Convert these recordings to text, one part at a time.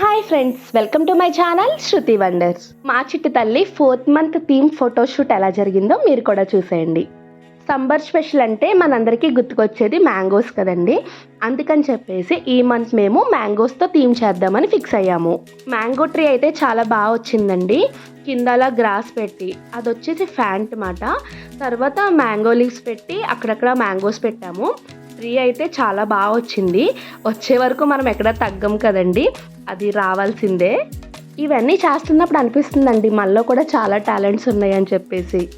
Hi friends welcome to my channel Shruti wonders మా చిట్టి తల్లి ఫోర్త్ మంత్ థీమ్ ఫోటోషూట్ ఎలా జరిగిందో మీరు కూడా చూసేయండి. సంబర్ స్పెషల్ అంటే మనందరికీ గుర్తుకొచ్చేది మ్యాంగోస్ కదండి. అందుకని చెప్పేసి ఈ మంత్ మేము మ్యాంగోస్తో థీమ్ చేద్దామని ఫిక్స్ అయ్యాము. మ్యాంగో ట్రీ అయితే చాలా బాగా వచ్చిందండి. కింద అలా గ్రాస్ పెట్టి అది వచ్చేసి ఫ్యాంట్ మాట. తర్వాత మ్యాంగో లీవ్స్ పెట్టి అక్కడక్కడ మ్యాంగోస్ పెట్టాము. ట్రీ అయితే చాలా బాగా వచ్చింది. వచ్చే వరకు మనం ఎక్కడ తగ్గం కదండి. అది రావాల్సిందే. ఇవన్నీ చేస్తున్నప్పుడు అనిపిస్తుందండి. మనలో కూడా చాలా టాలెంట్స్ ఉన్నాయని చెప్పేసి.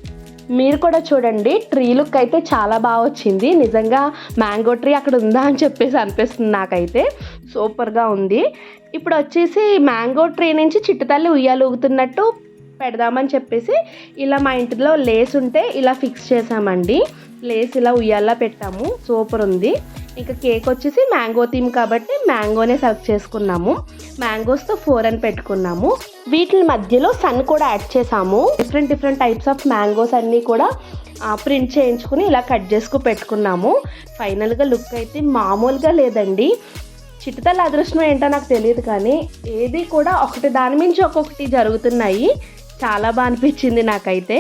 మీరు కూడా చూడండి. ట్రీ లుక్ అయితే చాలా బాగా వచ్చింది. నిజంగా మ్యాంగో ట్రీ అక్కడ ఉందా అని చెప్పేసి అనిపిస్తుంది నాకైతే. సూపర్గా ఉంది. ఇప్పుడు వచ్చేసి మ్యాంగో ట్రీ నుంచి చిట్టుతల్లి ఉయ్యాలు ఊగుతున్నట్టు పెడదామని చెప్పేసి ఇలా మా ఇంటిలో లేస్ ఉంటే ఇలా ఫిక్స్ చేసామండి లేస్ ఇలా ఉయ్యాలా పెట్టాము. సూపర్ ఉంది. ఇంకా కేక్ వచ్చేసి మ్యాంగో థీమ్ కాబట్టి మ్యాంగోనే సెలెక్ట్ చేసుకున్నాము. మ్యాంగోస్తో ఫోర్ అని పెట్టుకున్నాము. వీటి మధ్యలో సన్ కూడా యాడ్ చేసాము. Different different types of mangoes అన్నీ కూడా ప్రింట్ చేయించుకుని ఇలా కట్ చేసుకు పెట్టుకున్నాము. ఫైనల్గా లుక్ అయితే మామూలుగా లేదండి. చిట్టతల అదృష్టం ఏంటో నాకు తెలియదు కానీ ఏది కూడా ఒకటి దాని మించి ఒక్కొక్కటి జరుగుతున్నాయి. చాలా బాగా అనిపించింది నాకైతే.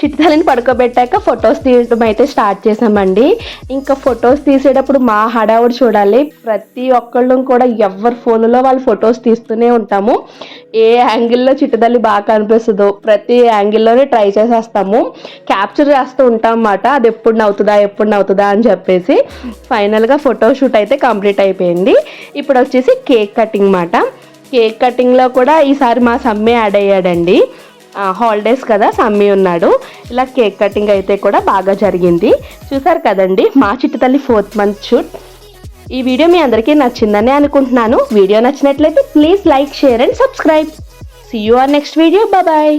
చిట్టాలని పడుకోబెట్టాక ఫొటోస్ తీయడం అయితే స్టార్ట్ చేసామండి ఇంకా ఫొటోస్ తీసేటప్పుడు మా హడావుడు చూడాలి. ప్రతి ఒక్కళ్ళు కూడా ఎవరి ఫోన్లో వాళ్ళు ఫొటోస్ తీస్తూనే ఉంటాము. ఏ యాంగిల్లో చిట్టుతల్లి బాగా కనిపిస్తుందో ప్రతి యాంగిల్లోనే ట్రై చేసేస్తాము. క్యాప్చర్ చేస్తూ ఉంటాం అన్నమాట అది ఎప్పుడు నవ్వుతుందా ఎప్పుడు నవ్వుతుందా అని చెప్పేసి ఫైనల్గా ఫోటో షూట్ అయితే కంప్లీట్ అయిపోయింది. ఇప్పుడు వచ్చేసి కేక్ కటింగ్ మాట కేక్ కటింగ్లో కూడా ఈసారి మా సమ్మె యాడ్ అయ్యాడండి. హాలిడేస్ కదా సమ్మి ఉన్నాడు. ఇలా కేక్ కటింగ్ అయితే కూడా బాగా జరిగింది. చూసారు కదండి మా చిట్టు తల్లి ఫోర్త్ మంత్ షూట్ ఈ వీడియో మీ అందరికీ నచ్చిందని అనుకుంటున్నాను. వీడియో నచ్చినట్లయితే please like share and subscribe see you our next video bye